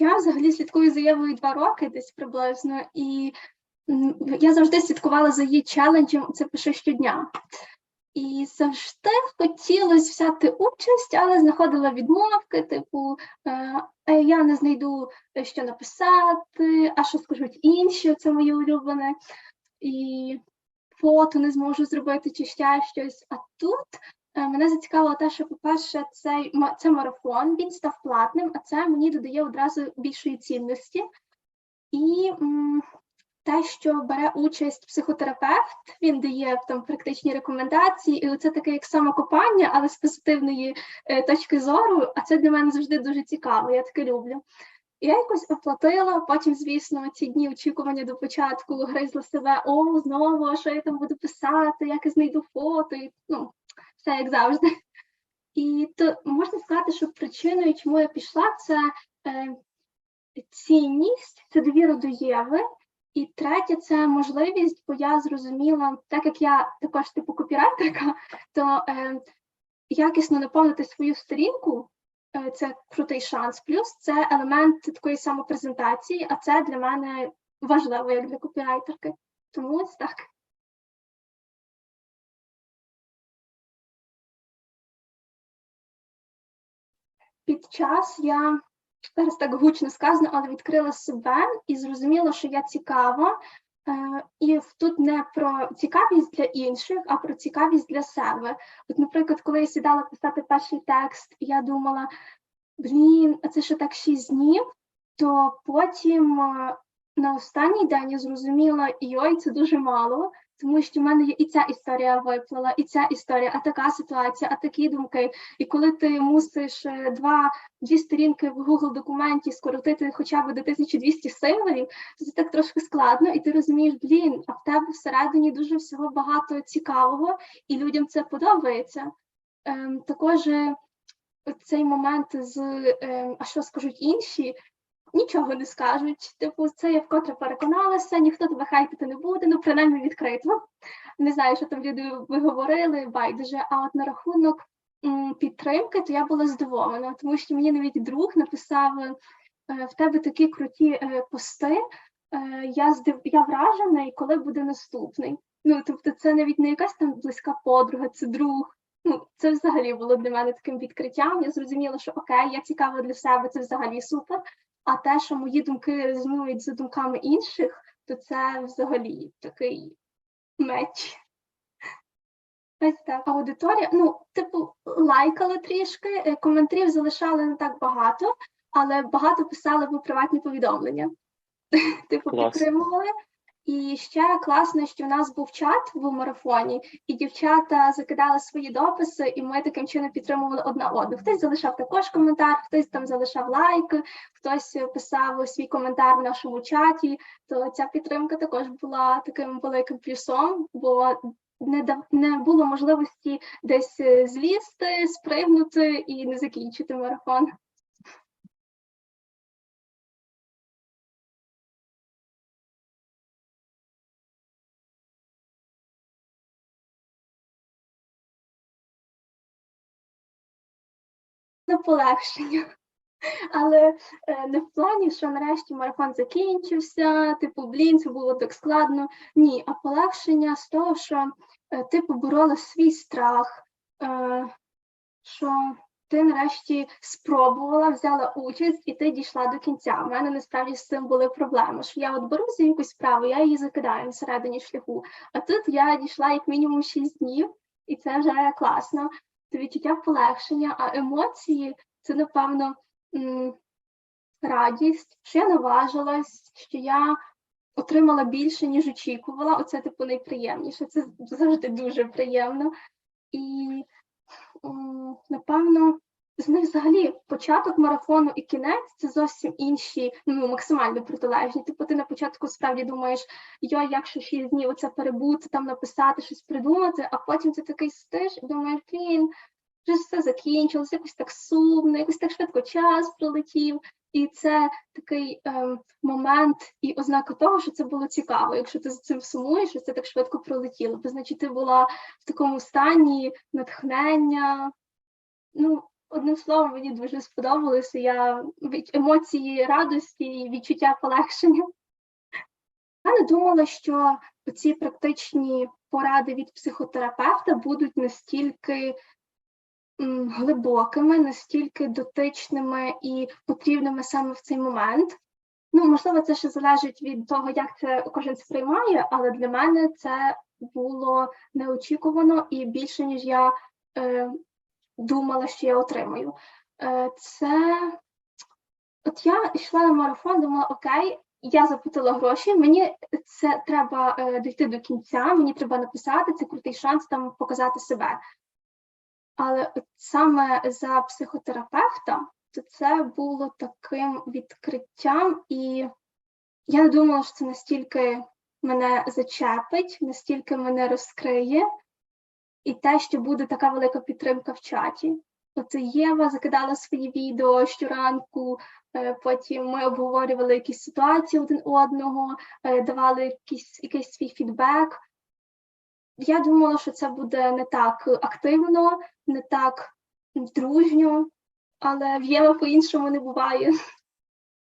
Я взагалі слідкую за Євою два роки десь приблизно, і я завжди слідкувала за її челенджем це пише щодня. І завжди хотілося взяти участь, але знаходила відмовки, типу, е, «Е, я не знайду, е, що написати, а що скажуть інші, це моє улюблене, і фото не зможу зробити чи ще щось. А тут мене зацікавило те, що, по-перше, цей це марафон, він став платним, а це мені додає одразу більшої цінності. І м, те, що бере участь психотерапевт, він дає там практичні рекомендації, і це таке як самокопання, але з позитивної е, точки зору. А це для мене завжди дуже цікаво. Я таке люблю. Я якось оплатила. Потім, звісно, ці дні очікування до початку гризла себе: о, знову, що я там буду писати, як я знайду фото, і, ну, все як завжди. І то можна сказати, що причиною, чому я пішла, це е, цінність, це довіра до Єви. І третє, це можливість, бо я зрозуміла, так як я також типу копірайтерка, то е, якісно наповнити свою сторінку е, це крутий шанс. Плюс це елемент такої самопрезентації, а це для мене важливо як для копірайтерки. Тому ось так. Під час я зараз так гучно сказано, але відкрила себе і зрозуміла, що я цікава. Е, І тут не про цікавість для інших, а про цікавість для себе. От, наприклад, коли я сідала писати перший текст, я думала: блін, а це ще так шість днів, то потім е, на останній день я зрозуміла, йой, це дуже мало, тому що в мене є і ця історія виплила, і ця історія, а така ситуація, а такі думки. І коли ти мусиш е, два дві сторінки в Google документі скоротити хоча б до 1200 символів, то це так трошки складно, і ти розумієш, блін, а в тебе всередині дуже всього багато цікавого, і людям це подобається. Ем, також е, цей момент з ем, а що скажуть інші, нічого не скажуть. Типу, це я вкотре переконалася, ніхто тебе хайтити не буде, ну принаймні відкрито. Не знаю, що там люди виговорили, байдуже. А от на рахунок підтримки, то я була здивована, тому що мені навіть друг написав: е, в тебе такі круті е, пости. е, Я здив... я вражена, і коли буде наступний. Ну, тобто, це навіть не якась там близька подруга, це друг. Ну, це взагалі було для мене таким відкриттям. Я зрозуміла, що окей, я цікава для себе, це взагалі супер. А те, що мої думки резонують з думками інших, то це взагалі такий меч. Ось так. Аудиторія, ну, типу, лайкали трішки, е, коментарів залишали не так багато, але багато писали по приватні повідомлення. Типу, підтримували. І ще класно, що в нас був чат в марафоні, і дівчата закидали свої дописи, і ми таким чином підтримували одна одну. Хтось залишав також коментар, хтось там залишав лайк, хтось писав свій коментар в нашому чаті. То ця підтримка також була таким великим плюсом, бо не дав не було можливості десь е, злізти, спригнути і не закінчити марафон. На полегшення. Але е, не в плані, що нарешті марафон закінчився, типу, блін, це було так складно. Ні, а полегшення з того, що е, ти поборола свій страх, е, що ти нарешті спробувала, взяла участь і ти дійшла до кінця. У мене насправді з цим були проблеми. Що я от беру за якусь справу, я її закидаю всередині шляху. А тут я дійшла як мінімум 6 днів, і це вже класно. Це відчуття полегшення, а емоції це, напевно, радість, що я наважилась, що я отримала більше, ніж очікувала. Оце, типу, найприємніше. Це завжди дуже приємно. І, напевно, з них взагалі початок марафону і кінець це зовсім інші, ну максимально протилежні. Типу, ти на початку справді думаєш, йой, як ще шість днів оце перебути, там написати, щось придумати, а потім ти такий сидиш і думаєш, блін, вже все закінчилось, якось так сумно, якось так швидко час пролетів. І це такий ем, момент і ознака того, що це було цікаво. Якщо ти за цим сумуєш, що це так швидко пролетіло, бо значить ти була в такому стані натхнення. Ну, одним словом, мені дуже сподобалося. Я емоції радості і відчуття полегшення. Я не думала, що ці практичні поради від психотерапевта будуть настільки глибокими, настільки дотичними і потрібними саме в цей момент. Ну, можливо, це ще залежить від того, як це кожен сприймає, але для мене це було неочікувано і більше, ніж я е, думала, що я отримаю. Е, це от я йшла на марафон, думала, окей, я заплатила гроші, мені це треба е, дійти до кінця, мені треба написати, це крутий шанс там показати себе. Але от саме за психотерапевта, то це було таким відкриттям, і я не думала, що це настільки мене зачепить, настільки мене розкриє, і те, що буде така велика підтримка в чаті. От Єва закидала свої відео щоранку, е, потім ми обговорювали якісь ситуації один одного, е, давали якийсь, якийсь свій фідбек. Я думала, що це буде не так активно, не так дружньо, але в Єва по-іншому не буває.